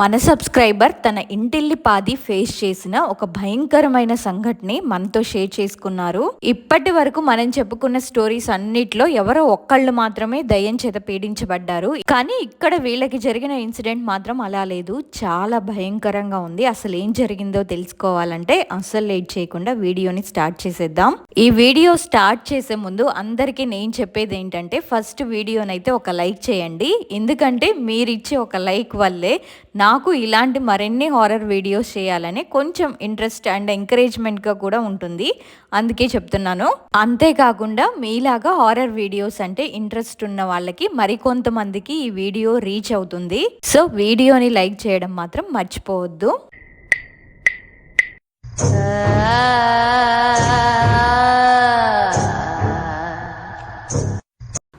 మన సబ్స్క్రైబర్ తన ఇంటిల్లి పాది ఫేస్ చేసిన ఒక భయంకరమైన సంఘటన మనతో షేర్ చేసుకున్నారు. ఇప్పటి వరకు మనం చెప్పుకున్న స్టోరీస్ అన్నిట్లో ఎవరో ఒక్కళ్ళు మాత్రమే దయ్యం చేత పీడించబడ్డారు. కానీ ఇక్కడ వీళ్ళకి జరిగిన ఇన్సిడెంట్ మాత్రం అలా లేదు. చాలా భయంకరంగా ఉంది. అసలు ఏం జరిగిందో తెలుసుకోవాలంటే అసలు లేట్ చేయకుండా వీడియోని స్టార్ట్ చేసేద్దాం. ఈ వీడియో స్టార్ట్ చేసే ముందు అందరికీ నేను చెప్పేది ఏంటంటే ఫస్ట్ వీడియోనైతే ఒక లైక్ చేయండి. ఎందుకంటే మీరిచ్చే ఒక లైక్ వల్లే నాకు ఇలాంటి మరిన్ని హారర్ వీడియోస్ చేయాలని కొంచెం ఇంట్రెస్ట్ అండ్ ఎంకరేజ్మెంట్గా కూడా ఉంటుంది. అందుకే చెప్తున్నాను. అంతేకాకుండా మీలాగా హారర్ వీడియోస్ అంటే ఇంట్రెస్ట్ ఉన్న వాళ్ళకి మరికొంతమందికి ఈ వీడియో రీచ్ అవుతుంది. సో వీడియోని లైక్ చేయడం మాత్రం మర్చిపోవద్దు.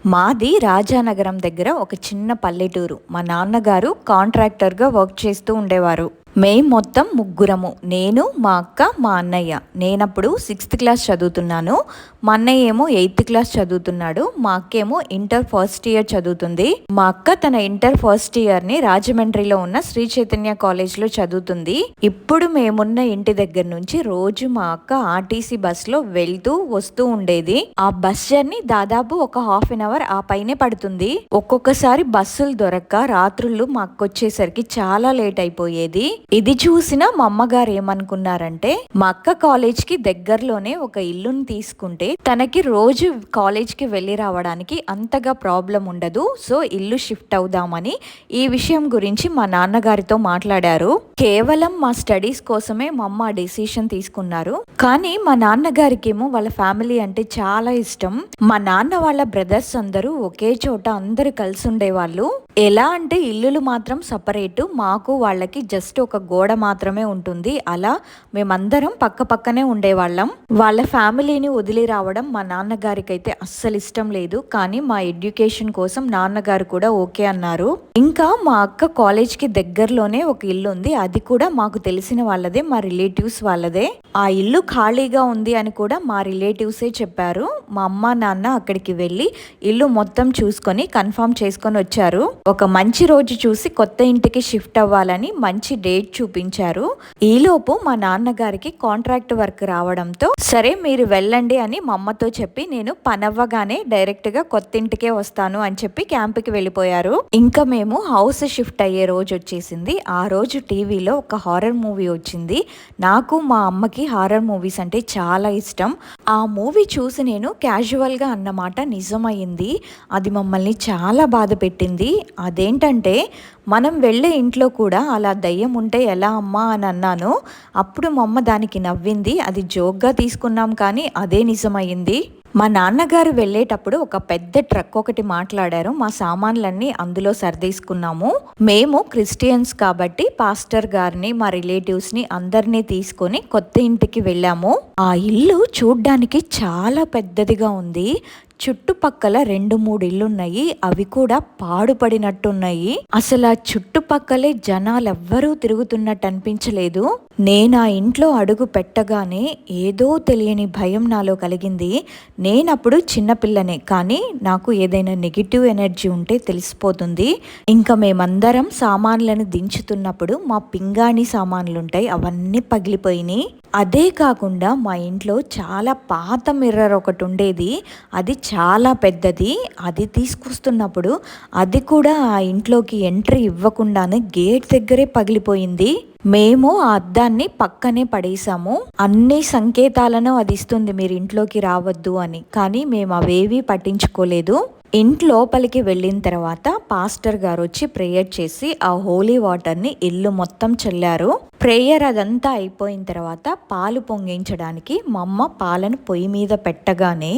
మాది రాజానగరం దగ్గర ఒక చిన్న పల్లెటూరు. మా నాన్నగారు కాంట్రాక్టర్గా వర్క్ చేస్తూ ఉండేవారు. మేం మొత్తం ముగ్గురము. నేను మా అక్క మా అన్నయ్య. నేనప్పుడు సిక్స్త్ క్లాస్ చదువుతున్నాను. మా అన్నయ్య ఏమో ఎయిత్ క్లాస్ చదువుతున్నాడు మా అక్కేమో ఇంటర్ ఫస్ట్ ఇయర్ చదువుతుంది. మా అక్క తన ఇంటర్ ఫస్ట్ ఇయర్ని రాజమండ్రిలో ఉన్న శ్రీ చైతన్య కాలేజ్లో చదువుతుంది. ఇప్పుడు మేమున్న ఇంటి దగ్గర నుంచి రోజు మా అక్క ఆర్టీసీ బస్లో వెళ్తూ వస్తూ ఉండేది. ఆ బస్ జర్నీ దాదాపు ఒక హాఫ్ అన్ అవర్ ఆ పైనే పడుతుంది. ఒక్కొక్కసారి బస్సులు దొరక్క రాత్రులు మా అక్క వచ్చేసరికి చాలా లేట్ అయిపోయేది. ఇది చూసిన మా అమ్మగారు ఏమనుకున్నారంటే మా అక్క కాలేజ్కి దగ్గరలోనే ఒక ఇల్లుని తీసుకుంటే తనకి రోజు కాలేజ్కి వెళ్ళి రావడానికి అంతగా ప్రాబ్లం ఉండదు. సో ఇల్లు షిఫ్ట్ అవుదామని ఈ విషయం గురించి మా నాన్నగారితో మాట్లాడారు. కేవలం మా స్టడీస్ కోసమే మా అమ్మ డెసిషన్ తీసుకున్నారు. కానీ మా నాన్నగారికి ఏమో వాళ్ళ ఫ్యామిలీ అంటే చాలా ఇష్టం. మా నాన్న వాళ్ళ బ్రదర్స్ అందరూ ఒకే చోట అందరు కలిసి ఉండేవాళ్ళు. ఎలా అంటే ఇల్లులు మాత్రం సపరేటు మాకు వాళ్ళకి జస్ట్ ఒక గోడ మాత్రమే ఉంటుంది. అలా మేమందరం పక్క పక్కనే ఉండేవాళ్ళం. వాళ్ళ ఫ్యామిలీని వదిలి రావడం మా నాన్నగారికి అయితే అస్సలు ఇష్టం లేదు. కానీ మా ఎడ్యుకేషన్ కోసం నాన్నగారు కూడా ఓకే అన్నారు. ఇంకా మా అక్క కాలేజ్కి దగ్గరలోనే ఒక ఇల్లు ఉంది. అది కూడా మాకు తెలిసిన వాళ్ళదే మా రిలేటివ్స్ వాళ్ళదే. ఆ ఇల్లు ఖాళీగా ఉంది అని కూడా మా రిలేటివ్సే చెప్పారు. మా అమ్మ నాన్న అక్కడికి వెళ్ళి ఇల్లు మొత్తం చూసుకొని కన్ఫర్మ్ చేసుకొని వచ్చారు. ఒక మంచి రోజు చూసి కొత్త ఇంటికి షిఫ్ట్ అవ్వాలని మంచి డేట్ చూపించారు. ఈలోపు మా నాన్నగారికి కాంట్రాక్ట్ వర్క్ రావడంతో సరే మీరు వెళ్ళండి అని మా అమ్మతో చెప్పి నేను పనవ్వగానే డైరెక్ట్గా కొత్త ఇంటికే వస్తాను అని చెప్పి క్యాంప్కి వెళ్ళిపోయారు. ఇంకా మేము హౌస్ షిఫ్ట్ అయ్యే రోజు వచ్చేసింది. ఆ రోజు టీవీలో ఒక హారర్ మూవీ వచ్చింది. నాకు మా అమ్మకి హారర్ మూవీస్ అంటే చాలా ఇష్టం. ఆ మూవీ చూసి నేను క్యాజువల్గా అన్నమాట నిజమైంది అది మమ్మల్ని చాలా బాధ పెట్టింది. అదేంటంటే మనం వెళ్ళే ఇంట్లో కూడా అలా దయ్యం ఉంటే ఎలా అమ్మా అని అన్నాను. అప్పుడు మా అమ్మ దానికి నవ్వింది. అది జోక్గా తీసుకున్నాం కానీ అదే నిజమైంది మా నాన్నగారు వెళ్ళేటప్పుడు ఒక పెద్ద ట్రక్ ఒకటి మాట్లాడారు. మా సామాన్లన్నీ అందులో సర్దేసుకున్నాము. మేము క్రిస్టియన్స్ కాబట్టి పాస్టర్ గారిని మా రిలేటివ్స్ని అందరినీ తీసుకొని కొత్త ఇంటికి వెళ్ళాము. ఆ ఇల్లు చూడ్డానికి చాలా పెద్దదిగా ఉంది. చుట్టుపక్కల రెండు మూడు ఇల్లున్నాయి అవి కూడా పాడుపడినట్టున్నాయి. అసలు ఆ చుట్టుపక్కలే జనాలు ఎవ్వరూ తిరుగుతున్నట్టు అనిపించలేదు నేను ఆ ఇంట్లో అడుగు పెట్టగానే ఏదో తెలియని భయం నాలో కలిగింది. నేనప్పుడు చిన్నపిల్లనే కానీ నాకు ఏదైనా నెగిటివ్ ఎనర్జీ ఉంటే తెలిసిపోతుంది. ఇంకా మేమందరం సామాన్లను దించుతున్నప్పుడు మా పింగాణి సామాన్లు ఉంటాయి అవన్నీ పగిలిపోయినాయి. అదే కాకుండా మా ఇంట్లో చాలా పాత మిర్రర్ ఒకటి ఉండేది. అది చాలా పెద్దది. అది తీసుకొస్తున్నప్పుడు అది కూడా ఆ ఇంట్లోకి ఎంట్రీ ఇవ్వకుండానే గేట్ దగ్గరే పగిలిపోయింది. మేము ఆ అద్దాన్ని పక్కనే పడేసాము. అన్ని సంకేతాలను అది ఇస్తుంది మీరు ఇంట్లోకి రావద్దు అని. కానీ మేము అవేవి పట్టించుకోలేదు. ఇంట్లోపలికి వెళ్ళిన తర్వాత పాస్టర్ గారు వచ్చి ప్రేయర్ చేసి ఆ హోలీ వాటర్ని ఇల్లు మొత్తం చల్లారు. ప్రేయర్ అదంతా అయిపోయిన తర్వాత పాలు పొంగించడానికి మా అమ్మ పాలను పొయ్యి మీద పెట్టగానే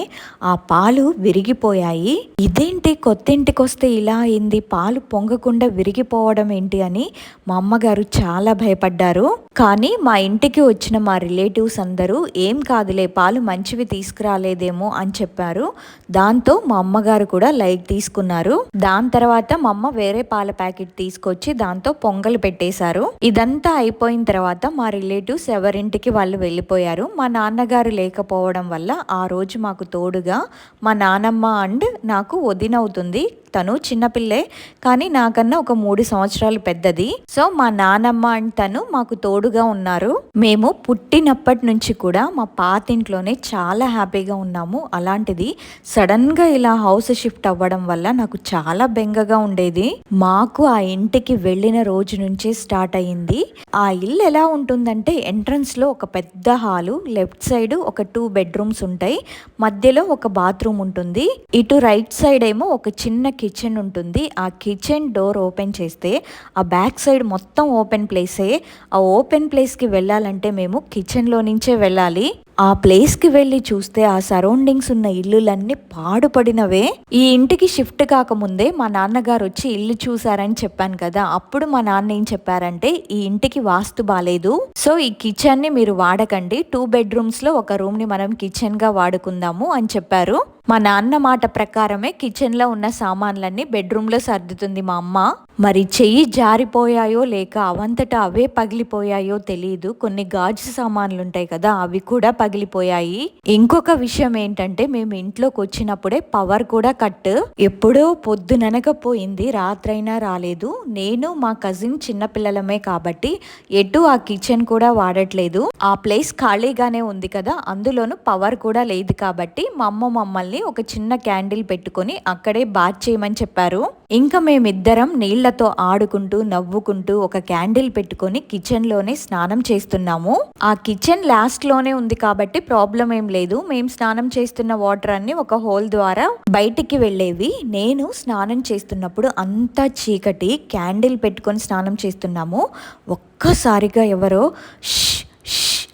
ఆ పాలు విరిగిపోయాయి. ఇదేంటి కొత్తింటికి వస్తే ఇలా అయింది? పాలు పొంగకుండా విరిగిపోవడం ఏంటి అని మా అమ్మగారు చాలా భయపడ్డారు. కానీ మా ఇంటికి వచ్చిన మా రిలేటివ్స్ అందరూ ఏం కాదులే పాలు మంచివి తీసుకురాలేదేమో అని చెప్పారు. దాంతో మా అమ్మగారు కూడా లైక్ తీసుకున్నారు. దాని తర్వాత మా అమ్మ వేరే పాల ప్యాకెట్ తీసుకొచ్చి దాంతో పొంగలు పెట్టేశారు. ఇదంతా అయిపోయి అయిపోయిన తర్వాత మా రిలేటివ్స్ ఎవరింటికి వాళ్ళు వెళ్ళిపోయారు. మా నాన్నగారు లేకపోవడం వల్ల ఆ రోజు మాకు తోడుగా మా నానమ్మ అండ్ నాకు వదినవుతుంది తను చిన్నపిల్లే కానీ నాకన్నా ఒక మూడు సంవత్సరాలు పెద్దది. సో మా నానమ్మ అండ్ తను మాకు తోడుగా ఉన్నారు. మేము పుట్టినప్పటి నుంచి కూడా మా పాతింట్లోనే చాలా హ్యాపీగా ఉన్నాము. అలాంటిది సడన్గా ఇలా హౌస్ షిఫ్ట్ అవ్వడం వల్ల నాకు చాలా బెంగగా ఉండేది. మాకు ఆ ఇంటికి వెళ్ళిన రోజు నుంచే స్టార్ట్ అయ్యింది. ఆ ఇల్లు ఎలా ఉంటుందంటే ఎంట్రన్స్లో ఒక పెద్ద హాలు లెఫ్ట్ సైడ్ ఒక టూ బెడ్రూమ్స్ ఉంటాయి మధ్యలో ఒక బాత్రూమ్ ఉంటుంది ఇటు రైట్ సైడ్ ఏమో ఒక చిన్న కిచెన్ ఉంటుంది. ఆ కిచెన్ డోర్ ఓపెన్ చేస్తే ఆ బ్యాక్ సైడ్ మొత్తం ఓపెన్ ప్లేసే. ఆ ఓపెన్ ప్లేస్కి వెళ్ళాలంటే మేము కిచెన్లో నుంచే వెళ్ళాలి. ఆ ప్లేస్కి వెళ్ళి చూస్తే ఆ సరౌండింగ్స్ ఉన్న ఇల్లులన్నీ పాడుపడినవే. ఈ ఇంటికి షిఫ్ట్ కాకముందే మా నాన్నగారు వచ్చి ఇల్లు చూసారని చెప్పాను కదా అప్పుడు మా నాన్న ఏం చెప్పారంటే ఈ ఇంటికి వాస్తు బాలేదు. సో ఈ కిచెన్ని మీరు వాడకండి. టూ బెడ్రూమ్స్లో ఒక రూమ్ని మనం కిచెన్గా వాడుకుందాము అని చెప్పారు. మా నాన్న మాట ప్రకారమే కిచెన్లో ఉన్న సామాన్లన్నీ బెడ్రూమ్లో సర్దుతుంది మా అమ్మ. మరి చెయ్యి జారిపోయాయో లేక అవంతటా అవే పగిలిపోయాయో తెలియదు కొన్ని గాజు సామాన్లు ఉంటాయి కదా అవి కూడా పగిలిపోయాయి. ఇంకొక విషయం ఏంటంటే మేము ఇంట్లోకి వచ్చినప్పుడే పవర్ కూడా కట్ ఎప్పుడో పొద్దుననకపోయింది రాత్రైనా రాలేదు. నేను మా కజిన్ చిన్నపిల్లలమే కాబట్టి ఎటు ఆ కిచెన్ కూడా వాడట్లేదు. ఆ ప్లేస్ ఖాళీగానే ఉంది కదా అందులోనూ పవర్ కూడా లేదు కాబట్టి మా అమ్మ మమ్మల్ని ఒక చిన్న క్యాండిల్ పెట్టుకొని అక్కడే బాత్ చేయమని చెప్పారు. ఇంకా మేమిద్దరం నీళ్ళతో ఆడుకుంటూ నవ్వుకుంటూ ఒక క్యాండిల్ పెట్టుకొని కిచెన్లోనే స్నానం చేస్తున్నాము. ఆ కిచెన్ లాస్ట్లోనే ఉంది కాబట్టి ప్రాబ్లం ఏం లేదు. మేము స్నానం చేస్తున్న వాటర్ అన్ని ఒక హోల్ ద్వారా బయటికి వెళ్ళేవి. నేను స్నానం చేస్తున్నప్పుడు అంతా చీకటి క్యాండిల్ పెట్టుకొని స్నానం చేస్తున్నాము. ఒక్కసారిగా ఎవరో ష్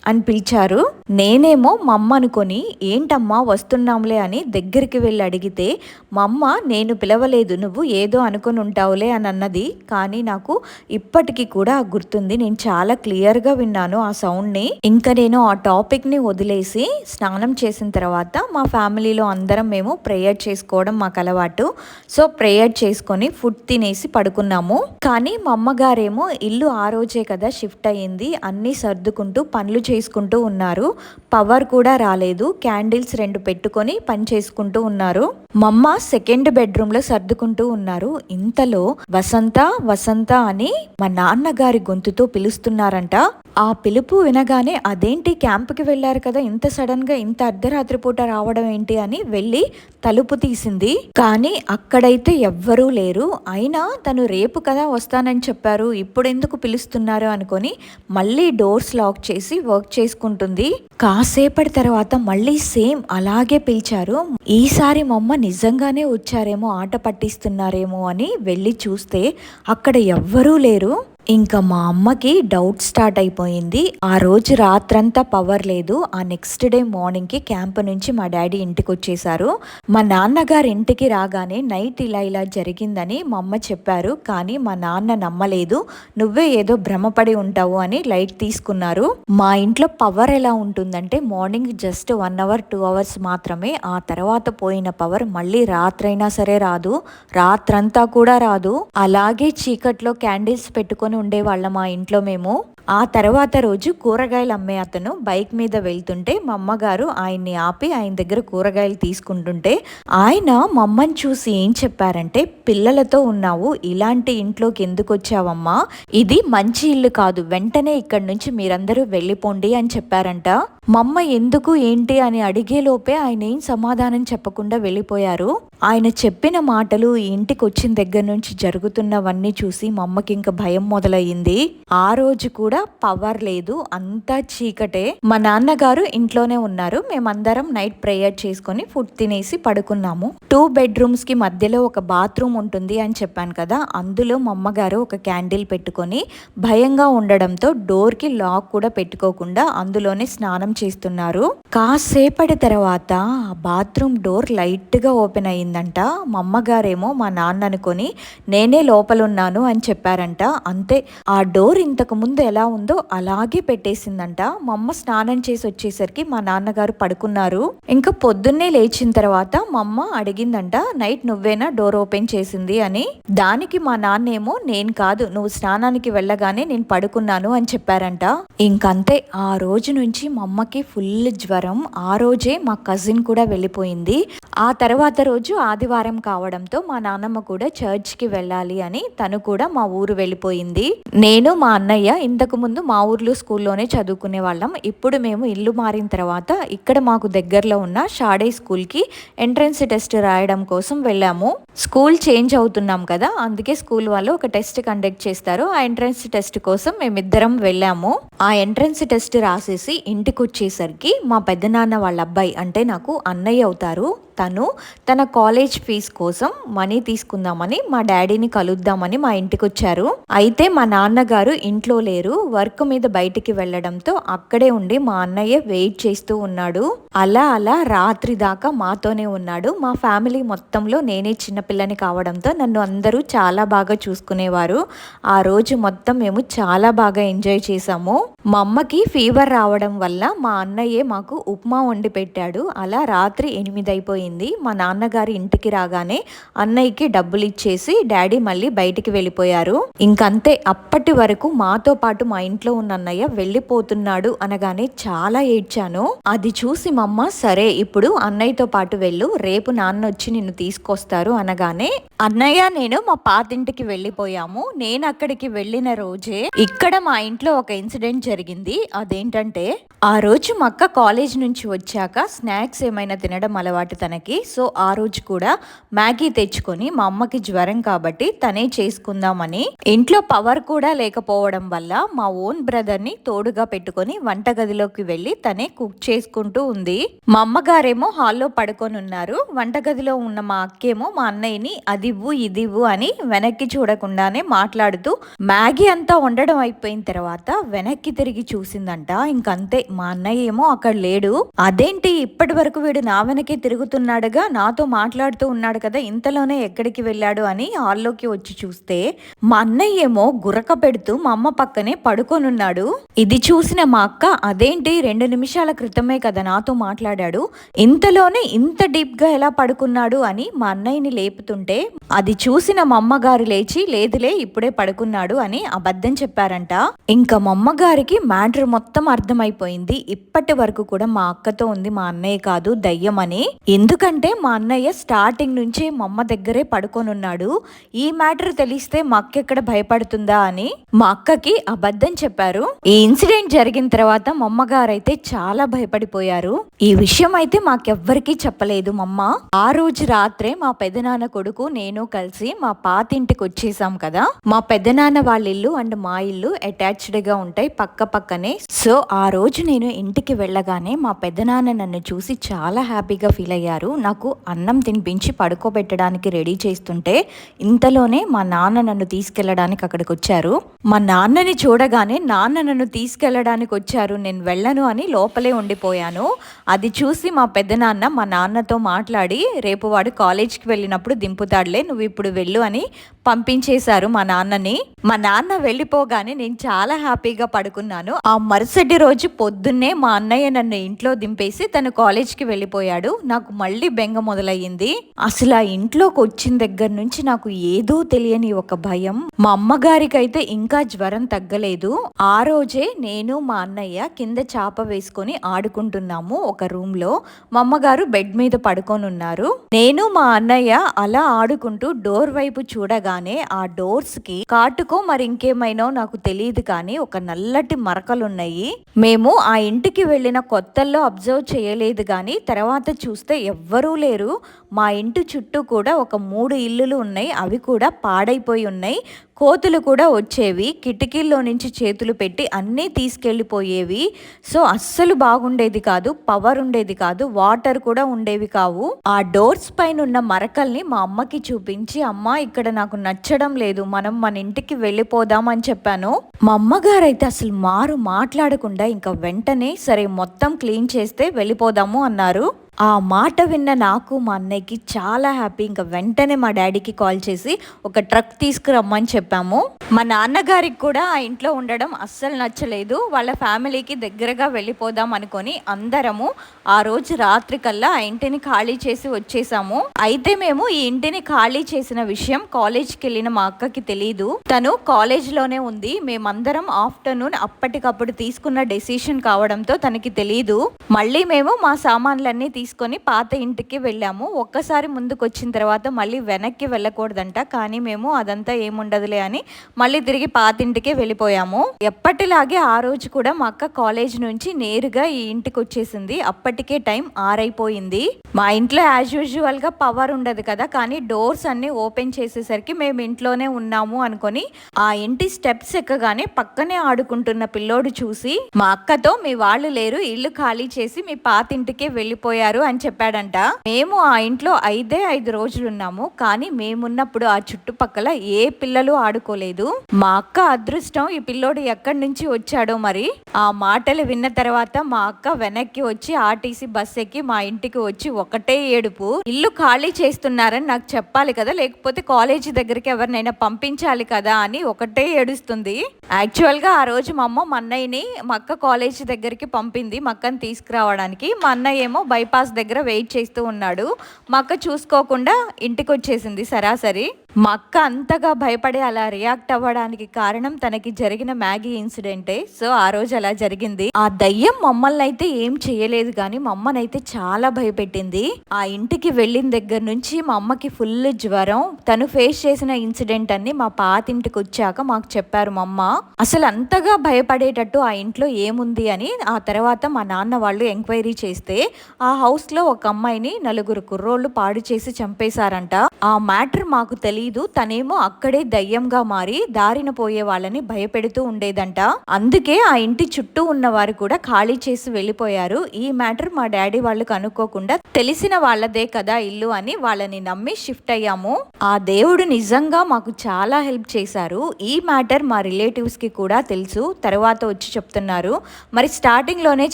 అని పిలిచారు. నేనేమో మా అమ్మ అనుకొని ఏంటమ్మా వస్తున్నాంలే అని దగ్గరికి వెళ్ళి అడిగితే మా అమ్మ నేను పిలవలేదు నువ్వు ఏదో అనుకుని ఉంటావులే అని అన్నది. కానీ నాకు ఇప్పటికీ కూడా గుర్తుంది నేను చాలా క్లియర్గా విన్నాను ఆ సౌండ్ని. ఇంకా నేను ఆ టాపిక్ని వదిలేసి స్నానం చేసిన తర్వాత మా ఫ్యామిలీలో అందరం మేము ప్రేయర్ చేసుకోవడం మాకు అలవాటు. సో ప్రేయర్ చేసుకొని ఫుడ్ తినేసి పడుకున్నాము. కానీ మా అమ్మగారేమో ఇల్లు ఆ రోజే కదా షిఫ్ట్ అయ్యింది అన్నీ సర్దుకుంటూ పనులు చేసుకుంటూ ఉన్నారు. పవర్ కూడా రాలేదు. క్యాండిల్స్ రెండు పెట్టుకొని పని చేసుకుంటూ ఉన్నారు. మమ్మ సెకండ్ బెడ్రూమ్లో సర్దుకుంటూ ఉన్నారు. ఇంతలో వసంత వసంత అని మా నాన్నగారి గొంతుతో పిలుస్తున్నారంట. ఆ పిలుపు వినగానే అదేంటి క్యాంప్కి వెళ్ళారు కదా ఇంత సడన్గా ఇంత అర్ధరాత్రి పూట రావడం ఏంటి అని వెళ్ళి తలుపు తీసింది. కానీ అక్కడైతే ఎవ్వరూ లేరు. అయినా తను రేపు కదా వస్తానని చెప్పారు. ఇప్పుడు ఎందుకు పిలుస్తున్నారు అనుకొని మళ్ళీ డోర్స్ లాక్ చేసి వర్క్ చేసుకుంటుంది. కాసేపటి తర్వాత మళ్ళీ సేమ్ అలాగే పిలిచారు. ఈసారి మా అమ్మ నిజంగానే వచ్చారేమో ఆట పట్టిస్తున్నారేమో అని వెళ్ళి చూస్తే అక్కడ ఎవ్వరూ లేరు. ఇంకా మా అమ్మకి డౌట్ స్టార్ట్ అయిపోయింది. ఆ రోజు రాత్రంతా పవర్ లేదు. ఆ నెక్స్ట్ డే మార్నింగ్కి క్యాంప్ నుంచి మా డాడీ ఇంటికి వచ్చేసారు. మా నాన్నగారు ఇంటికి రాగానే నైట్ ఇలా ఇలా జరిగిందని మా అమ్మ చెప్పారు. కానీ మా నాన్న నమ్మలేదు. నువ్వే ఏదో భ్రమపడి ఉంటావు అని లైట్ తీసుకున్నారు. మా ఇంట్లో పవర్ ఎలా ఉంటుందంటే morning just one hour two hours మాత్రమే. ఆ తర్వాత పోయిన పవర్ మళ్ళీ రాత్రైనా సరే రాదు. రాత్రంతా కూడా రాదు. అలాగే చీకట్లో క్యాండిల్స్ పెట్టుకొని ఉండేవాళ్ళం మా ఇంట్లో మేము. ఆ తర్వాత రోజు కూరగాయలు అమ్మే అతను బైక్ మీద వెళ్తుంటే మా అమ్మగారు ఆయన్ని ఆపి ఆయన దగ్గర కూరగాయలు తీసుకుంటుంటే ఆయన మా అమ్మని చూసి ఏం చెప్పారంటే పిల్లలతో ఉన్నావు ఇలాంటి ఇంట్లోకి ఎందుకు వచ్చావమ్మా? ఇది మంచి ఇల్లు కాదు వెంటనే ఇక్కడి నుంచి మీరందరూ వెళ్ళిపోండి అని చెప్పారంట. మా అమ్మ ఎందుకు ఏంటి? అని అడిగేలోపే ఆయన ఏం సమాధానం చెప్పకుండా వెళ్ళిపోయారు. ఆయన చెప్పిన మాటలు ఈ ఇంటికి వచ్చిన దగ్గర నుంచి జరుగుతున్నవన్నీ చూసి మా అమ్మకి ఇంకా భయం మొదలయ్యింది. ఆ రోజు కూడా పవర్ లేదు. అంతా చీకటే. మా నాన్నగారు ఇంట్లోనే ఉన్నారు. మేమందరం నైట్ ప్రేయర్ చేసుకొని ఫుడ్ తినేసి పడుకున్నాము. టూ బెడ్రూమ్స్కి మధ్యలో ఒక బాత్రూమ్ ఉంటుంది అని చెప్పాను కదా. అందులో మా అమ్మగారు ఒక క్యాండిల్ పెట్టుకొని భయంగా ఉండడంతో డోర్కి లాక్ కూడా పెట్టుకోకుండా అందులోనే స్నానం చేస్తున్నారు. కాసేపటి తర్వాత ఆ బాత్రూమ్ డోర్ లైట్గా ఓపెన్ అయిందంట మా అమ్మగారేమో మా నాన్న అనుకొని నేనే లోపలున్నాను అని చెప్పారంట. అంతే ఆ డోర్ ఇంతకు ముందు ఎలా ఎలా ఉందో అలాగే పెట్టేసిందంట. మా అమ్మ స్నానం చేసి వచ్చేసరికి మా నాన్నగారు పడుకున్నారు. ఇంకా పొద్దున్నే లేచిన తర్వాత మా అమ్మ అడిగిందంట నైట్ నువ్వేనా డోర్ ఓపెన్ చేసింది? అని. దానికి మా నాన్నేమో నేను కాదు నువ్వు స్నానానికి వెళ్ళగానే నేను పడుకున్నాను అని చెప్పారంట. ఇంకంతే ఆ రోజు నుంచి మా అమ్మకి ఫుల్ జ్వరం. ఆ రోజే మా కజిన్ కూడా వెళ్ళిపోయింది. ఆ తర్వాత రోజు ఆదివారం కావడంతో మా నాన్నమ్మ కూడా చర్చ్కి వెళ్ళాలి అని తను కూడా మా ఊరు వెళ్ళిపోయింది. నేను మా అన్నయ్య ఇంతకు ముందు మా ఊర్లో స్కూల్లోనే చదువుకునే వాళ్ళం. ఇప్పుడు మేము ఇల్లు మారిన తర్వాత ఇక్కడ మాకు దగ్గరలో ఉన్న షాడే స్కూల్కి ఎంట్రన్స్ టెస్ట్ రాయడం కోసం వెళ్ళాము. స్కూల్ చేంజ్ అవుతున్నాం కదా అందుకే స్కూల్ వాళ్ళు ఒక టెస్ట్ కండక్ట్ చేస్తారు. ఆ ఎంట్రన్స్ టెస్ట్ కోసం మేమిద్దరం వెళ్ళాము. ఆ ఎంట్రన్స్ టెస్ట్ రాసేసి ఇంటికి వచ్చేసరికి మా పెద్దనాన్న వాళ్ళ అబ్బాయి అంటే నాకు అన్నయ్య అవుతారు. తను తన కాలేజ్ ఫీజ్ కోసం మనీ తీసుకుందామని మా డాడీని కలుద్దామని మా ఇంటికి వచ్చారు అయితే మా నాన్నగారు ఇంట్లో లేరు. వర్క్ మీద బయటికి వెళ్ళడంతో అక్కడే ఉండి మా అన్నయ్య వెయిట్ చేస్తూ ఉన్నాడు. అలా అలా రాత్రి దాకా మాతోనే ఉన్నాడు. మా ఫ్యామిలీ మొత్తంలో నేనే చిన్నపిల్లని కావడంతో నన్ను అందరూ చాలా బాగా చూసుకునేవారు. ఆ రోజు మొత్తం మేము చాలా బాగా ఎంజాయ్ చేసాము మా అమ్మకి ఫీవర్ రావడం వల్ల మా అన్నయ్యే మాకు ఉప్మా వండి పెట్టాడు. అలా రాత్రి ఎనిమిది అయిపోయింది. మా నాన్నగారి ఇంటికి రాగానే అన్నయ్యకి డబ్బులు ఇచ్చేసి డాడీ మళ్ళీ బయటికి వెళ్ళిపోయారు. ఇంకంతే అప్పటి వరకు మాతో పాటు మా ఇంట్లో ఉన్న అన్నయ్య వెళ్ళిపోతున్నాడు అనగానే చాలా ఏడ్చాను. అది చూసి మా అమ్మ సరే ఇప్పుడు అన్నయ్యతో పాటు వెళ్ళు రేపు నాన్న వచ్చి నిన్ను తీసుకొస్తారు అనగానే అన్నయ్య నేను మా పాతింటికి వెళ్ళిపోయాము. నేను అక్కడికి వెళ్ళిన రోజే ఇక్కడ మా ఇంట్లో ఒక ఇన్సిడెంట్ జరిగింది. అదేంటంటే ఆ రోజు మా అక్క కాలేజ్ నుంచి వచ్చాక స్నాక్స్ ఏమైనా తినడం అలవాటు తనకి. సో ఆ రోజు కూడా మ్యాగీ తెచ్చుకొని మా అమ్మకి జ్వరం కాబట్టి తనే చేసుకుందామని ఇంట్లో పవర్ కూడా లేకపోవడం వల్ల మా ఓన్ బ్రదర్ని తోడుగా పెట్టుకొని వంటగదిలోకి వెళ్ళి తనే కుక్ చేసుకుంటూ ఉంది. మా అమ్మగారేమో హాల్లో పడుకొని ఉన్నారు. వంటగదిలో ఉన్న మా అక్కేమో మా అన్నయ్యని అదివ్వు ఇదివ్వు అని వెనక్కి చూడకుండానే మాట్లాడుతూ మ్యాగీ అంతా వండడం అయిపోయిన తర్వాత వెనక్కి తిరిగి చూసిందంట. ఇంకంతే మా అన్నయ్య ఏమో అక్కడ లేడు. అదేంటి ఇప్పటి వరకు వీడు నా వెనకే తిరుగుతున్నాడుగా నాతో మాట్లాడుతూ ఉన్నాడు కదా ఇంతలోనే ఎక్కడికి వెళ్ళాడు అని హాల్లోకి వచ్చి చూస్తే మా అన్నయ్య ఏమో గురక పెడుతూ మా అమ్మ పక్కనే పడుకొనున్నాడు. ఇది చూసిన మా అక్క అదేంటి రెండు నిమిషాల క్రితమే కదా నాతో మాట్లాడాడు. ఇంతలోనే ఇంత డీప్గా ఎలా పడుకున్నాడు? అని మా అన్నయ్యని లేపుతుంటే అది చూసిన మా అమ్మగారు లేచి లేదులే ఇప్పుడే పడుకున్నాడు అని అబద్ధం చెప్పారంట. ఇంకా మా అమ్మగారికి మ్యాటర్ మొత్తం అర్థమైపోయింది. ఇప్పటి వరకు కూడా మా అక్కతో ఉంది మా అన్నయ్య కాదు దయ్యం అని. ఎందుకంటే మా అన్నయ్య స్టార్టింగ్ నుంచే మా అమ్మ దగ్గరే పడుకొనున్నాడు. ఈ మ్యాటర్ తెలిస్తే మా అక్క ఎక్కడ భయపడుతుంది అని మా అక్కకి అబద్ధం చెప్పారు. ఈ ఇన్సిడెంట్ జరిగిన తర్వాత మా అమ్మగారు అయితే చాలా భయపడిపోయారు. ఈ విషయం అయితే మాకెవ్వరికీ చెప్పలేదు మమ్మ. అమ్మ ఆ రోజు రాత్రే మా పెదనాన్న కొడుకు నేను కలిసి మా పాతింటికి వచ్చేసాం కదా. మా పెదనాన్న వాళ్ళ ఇల్లు అండ్ మా ఇల్లు అటాచ్డ్గా ఉంటాయి పక్క పక్కనే. సో ఆ రోజు నేను ఇంటికి వెళ్ళగానే మా పెదనాన్న నన్ను చూసి చాలా హ్యాపీగా ఫీల్ అయ్యారు. నాకు అన్నం తినిపించి పడుకోబెట్టడానికి రెడీ చేస్తుంటే ఇంతలోనే మా నాన్న నన్ను తీసుకెళ్ళడానికి అక్కడికి వచ్చారు మా నాన్నని చూడగానే నాన్న నన్ను తీసుకెళ్ళడానికి వచ్చారు నేను వెళ్ళను అని లోపలే ఉండిపోయాను. అది చూసి మా పెద్దనాన్న మా నాన్నతో మాట్లాడి రేపు వాడు కాలేజ్కి వెళ్ళినప్పుడు దింపుతాడులే నువ్వు ఇప్పుడు వెళ్ళు అని పంపించేశారు మా నాన్నని. మా నాన్న వెళ్ళిపోగానే నేను చాలా హ్యాపీగా పడుకున్నాను. ఆ మరుసటి రోజు పొద్దున్నే మా అన్నయ్య నన్ను ఇంట్లో దింపేసి తను కాలేజ్కి వెళ్ళిపోయాడు. నాకు మళ్ళీ బెంగ మొదలయ్యింది. అసలు ఆ ఇంట్లోకి వచ్చిన దగ్గర నుంచి నాకు ఏదో తెలియని ఒక భయం. మా అమ్మగారికి అయితే ఇంకా జ్వరం తగ్గలేదు. ఆ రోజే నేను మా అన్నయ్య కింద చాప వేసుకొని ఆడుకుంటున్నాము ఒక రూమ్లో మా అమ్మగారు బెడ్ మీద పడుకొని ఉన్నారు నేను మా అన్నయ్య అలా ఆడుకుంటూ డోర్ వైపు చూడగా చూడగానే ఆ డోర్స్కి కాటుకో మరి ఇంకేమైనా నాకు తెలియదు కానీ ఒక నల్లటి మరకలున్నాయి. మేము ఆ ఇంటికి వెళ్ళిన కొత్తల్లో అబ్జర్వ్ చేయలేదు కానీ తర్వాత చూస్తే ఎవ్వరూ లేరు. మా ఇంటి చుట్టూ కూడా ఒక మూడు ఇల్లులు ఉన్నాయి. అవి కూడా పాడైపోయి ఉన్నాయి. కోతులు కూడా వచ్చేవి కిటికీల్లో నుంచి చేతులు పెట్టి అన్నీ తీసుకెళ్ళిపోయేవి. సో అస్సలు బాగుండేది కాదు పవర్ ఉండేది కాదు వాటర్ కూడా ఉండేవి కావు. ఆ డోర్స్ పైన ఉన్న మరకల్ని మా అమ్మకి చూపించి అమ్మ ఇక్కడ నాకు నచ్చడం లేదు మనం మన ఇంటికి వెళ్ళిపోదాం అని చెప్పాను. మా అమ్మగారు అయితే అసలు మారు మాట్లాడకుండా ఇంకా వెంటనే సరే మొత్తం క్లీన్ చేస్తే వెళ్ళిపోదాము అన్నారు. ఆ మాట విన్న నాకు మా అన్నయ్యకి చాలా హ్యాపీ. ఇంకా వెంటనే మా డాడీకి కాల్ చేసి ఒక ట్రక్ తీసుకురమ్మని చెప్పాము. మా నాన్నగారికి కూడా ఆ ఇంట్లో ఉండడం అస్సలు నచ్చలేదు. వాళ్ళ ఫ్యామిలీకి దగ్గరగా వెళ్ళిపోదాం అనుకొని అందరము ఆ రోజు రాత్రి కల్లా ఆ ఇంటిని ఖాళీ చేసి వచ్చేసాము. అయితే మేము ఈ ఇంటిని ఖాళీ చేసిన విషయం కాలేజ్కి వెళ్ళిన మా అక్కకి తెలియదు తను కాలేజ్లోనే ఉంది. మేమందరం ఆఫ్టర్నూన్ అప్పటికప్పుడు తీసుకున్న డెసిషన్ కావడంతో తనకి తెలియదు మళ్ళీ మేము మా సామాన్లన్నీ తీసుకొని పాత ఇంటికి వెళ్ళాము. ఒక్కసారి ముందుకు వచ్చిన తర్వాత మళ్ళీ వెనక్కి వెళ్ళకూడదంట. కానీ మేము అదంతా ఏముండదులే అని మళ్ళీ తిరిగి పాత ఇంటికి వెళ్ళిపోయాము. ఎప్పటిలాగే ఆ రోజు కూడా మా అక్క కాలేజ్ నుంచి నేరుగా ఈ ఇంటికి వచ్చేసింది అప్పటికే టైం ఆరైపోయింది. మా ఇంట్లో యాజ్ యూజువల్గా పవర్ ఉండదు కదా. కానీ డోర్స్ అన్ని ఓపెన్ చేసేసరికి మేము ఇంట్లోనే ఉన్నాము అనుకొని ఆ ఇంటి స్టెప్స్ ఎక్కగానే పక్కనే ఆడుకుంటున్న పిల్లోడు చూసి మా అక్కతో మీ వాళ్ళు లేరు ఇల్లు ఖాళీ చేసి మీ పాతింటికే వెళ్ళిపోయారు అని చెప్పాడంట. మేము ఆ ఇంట్లో ఐదే ఐదు రోజులు ఉన్నాము కానీ మేమున్నప్పుడు ఆ చుట్టుపక్కల ఏ పిల్లలు ఆడుకోలేదు. మా అక్క అదృష్టం ఈ పిల్లోడు ఎక్కడి నుంచి వచ్చాడో మరి. ఆ మాటలు విన్న తర్వాత మా అక్క వెనక్కి వచ్చి ఆర్టీసీ బస్ ఎక్కి మా ఇంటికి వచ్చి ఒకటే ఏడుపు. ఇల్లు ఖాళీ చేస్తున్నారని నాకు చెప్పాలి కదా లేకపోతే కాలేజీ దగ్గరికి ఎవరినైనా పంపించాలి కదా అని ఒకటే ఏడుస్తుంది. యాక్చువల్గా ఆ రోజు మా అమ్మ మా అన్నయ్యని మా అక్క కాలేజీ దగ్గరికి పంపింది మా అక్కని తీసుకురావడానికి. మా అన్నయ్య ఏమో బైపాస్ దగ్గర వెయిట్ చేస్తూ ఉన్నాడు. మా అక్క చూసుకోకుండా ఇంటికి వచ్చేసింది సరాసరి. మా అక్క అంతగా భయపడి అలా రియాక్ట్ అవ్వడానికి కారణం తనకి జరిగిన మ్యాగీ ఇన్సిడెంటే సో ఆ రోజు అలా జరిగింది. ఆ దయ్యం మమ్మల్ని అయితే ఏం చేయలేదు కానీ మా అమ్మనైతే చాలా భయపెట్టింది. ఆ ఇంటికి వెళ్ళిన దగ్గర నుంచి మా అమ్మకి ఫుల్ జ్వరం. తను ఫేస్ చేసిన ఇన్సిడెంట్ అన్ని మా పాతింటికి వచ్చాక మాకు చెప్పారు మా అమ్మ. అసలు అంతగా భయపడేటట్టు ఆ ఇంట్లో ఏముంది అని ఆ తర్వాత మా నాన్న వాళ్ళు ఎంక్వైరీ చేస్తే ఆ హౌస్లో ఒక అమ్మాయిని నలుగురు కుర్రోళ్ళు పాడు చేసి చంపేశారంట. ఆ మ్యాటర్ మాకు తెలియదు తనేమో అక్కడే దయ్యంగా మారి దారిన పోయే వాళ్ళని భయపెడుతూ ఉండేదంట. అందుకే ఆ ఇంటి చుట్టూ ఉన్న వారు కూడా ఖాళీ చేసి వెళ్ళిపోయారు. ఈ మ్యాటర్ మా డాడీ వాళ్ళు కనుక్కోకుండా తెలిసిన వాళ్ళదే కదా ఇల్లు అని వాళ్ళని నమ్మి షిఫ్ట్ అయ్యాము. ఆ దేవుడు నిజంగా మాకు చాలా హెల్ప్ చేశారు. ఈ మ్యాటర్ మా రిలేటివ్స్కి కూడా తెలుసు. తర్వాత వచ్చి చెప్తున్నారు. మరి స్టార్టింగ్లోనే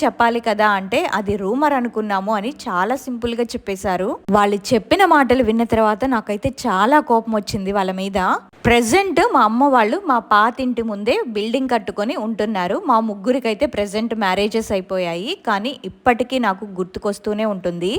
చెప్పాలి కదా అంటే అది రూమర్ అనుకున్నాము అని చాలా సింపుల్గా చెప్పేశారు. వాళ్ళు చెప్పిన మాటలు విన్న తర్వాత నాకైతే చాలా కోపం వచ్చింది వాళ్ళ మీద. ప్రెసెంట్ మా అమ్మ వాళ్ళు మా పాతింటి ముందే బిల్డింగ్ కట్టుకొని ఉంటున్నారు. మా ముగ్గురికైతే ప్రెసెంట్ మ్యారేజెస్ అయిపోయాయి. కానీ ఇప్పటికీ నాకు గుర్తుకొస్తూనే ఉంటుంది.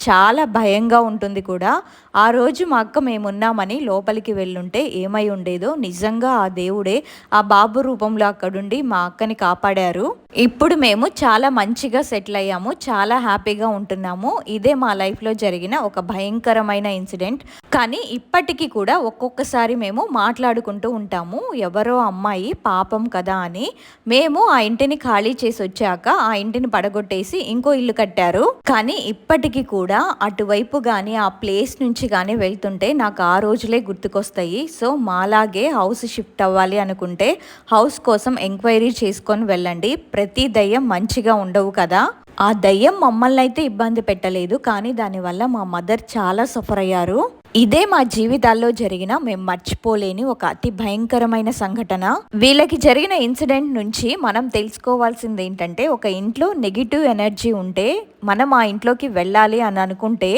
చాలా భయంగా ఉంటుంది కూడా. ఆ రోజు మా అక్క మేమున్నామని లోపలికి వెళ్ళుంటే ఏమై ఉండేదో నిజంగా ఆ దేవుడే ఆ బాబు రూపంలో అక్కడుండి మా అక్కని కాపాడారు. ఇప్పుడు మేము చాలా మంచిగా సెటిల్ అయ్యాము. చాలా హ్యాపీగా ఉంటున్నాము. ఇదే మా లైఫ్లో జరిగిన ఒక భయంకరమైన ఇన్సిడెంట్ కానీ ఇప్పటికీ కూడా ఒక్కొక్కసారి మేము మాట్లాడుకుంటూ ఉంటాము. ఎవరో అమ్మాయి పాపం కదా అని. మేము ఆ ఇంటిని ఖాళీ చేసి వచ్చాక ఆ ఇంటిని పడగొట్టేసి ఇంకో ఇల్లు కట్టారు. కానీ ఇప్పటికీ కూడా అటువైపు కానీ ఆ ప్లేస్ నుంచి కానీ వెళ్తుంటే నాకు ఆ రోజులే గుర్తుకొస్తాయి. సో మాలాగే హౌస్ షిఫ్ట్ అవ్వాలి అనుకుంటే హౌస్ కోసం ఎంక్వైరీ చేసుకొని వెళ్ళండి. ప్రతి దయ్యం మంచిగా ఉండవు కదా. ఆ దయ్యం మమ్మల్ని అయితే ఇబ్బంది పెట్టలేదు. కానీ దానివల్ల మా మదర్ చాలా సఫర్ అయ్యారు. ఇదే మా జీవితాల్లో జరిగిన మేము మర్చిపోలేని ఒక అతి భయంకరమైన సంఘటన. వీళ్ళకి జరిగిన ఇన్సిడెంట్ నుంచి మనం తెలుసుకోవాల్సింది ఏంటంటే ఒక ఇంట్లో నెగిటివ్ ఎనర్జీ ఉంటే మనం ఆ ఇంట్లోకి వెళ్ళాలి అని అనుకుంటే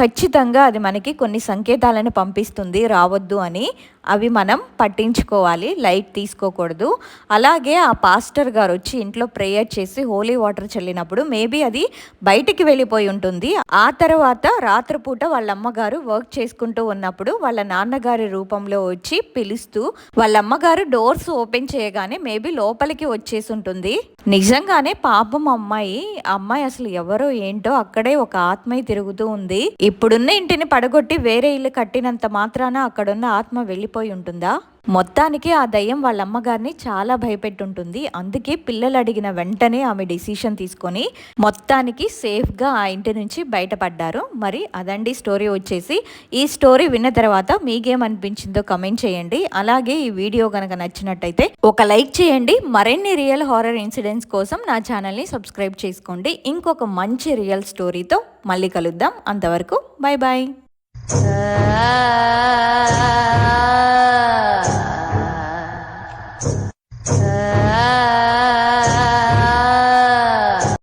ఖచ్చితంగా అది మనకి కొన్ని సంకేతాలను పంపిస్తుంది రావద్దు అని అవి మనం పట్టించుకోవాలి లైట్ తీసుకోకూడదు. అలాగే ఆ పాస్టర్ గారు వచ్చి ఇంట్లో ప్రేయర్ చేసి హోలీ వాటర్ చల్లినప్పుడు మేబీ అది బయటికి వెళ్ళిపోయి ఉంటుంది. ఆ తర్వాత రాత్రిపూట వాళ్ళ అమ్మగారు వర్క్ చేసుకుంటూ ఉన్నప్పుడు వాళ్ళ నాన్నగారి రూపంలో వచ్చి పిలుస్తూ వాళ్ళ అమ్మగారు డోర్స్ ఓపెన్ చేయగానే మేబీ లోపలికి వచ్చేసి ఉంటుంది. నిజంగానే పాపం అమ్మాయి అమ్మాయి అసలు ఎవరో ఏంటో అక్కడే ఒక ఆత్మయ్య తిరుగుతూ ఉంది. ఇప్పుడున్న ఇంటిని పడగొట్టి వేరే ఇల్లు కట్టినంత మాత్రాన అక్కడున్న ఆత్మ వెళ్ళిపోయి ఉంటుందా? మొత్తానికి ఆ దయ్యం వాళ్ళ అమ్మగారిని చాలా భయపెట్టుంటుంది. అందుకే పిల్లలు అడిగిన వెంటనే ఆమె డిసిషన్ తీసుకొని మొత్తానికి సేఫ్గా ఆ ఇంటి నుంచి బయటపడ్డారు. మరి అదండి స్టోరీ వచ్చేసి. ఈ స్టోరీ విన్న తర్వాత మీకేమనిపించిందో కమెంట్ చేయండి. అలాగే ఈ వీడియో కనుక నచ్చినట్టయితే ఒక లైక్ చేయండి. మరిన్ని రియల్ హారర్ ఇన్సిడెంట్స్ కోసం నా ఛానల్ని సబ్స్క్రైబ్ చేసుకోండి. ఇంకొక మంచి రియల్ స్టోరీతో మళ్ళీ కలుద్దాం. అంతవరకు బాయ్ బాయ్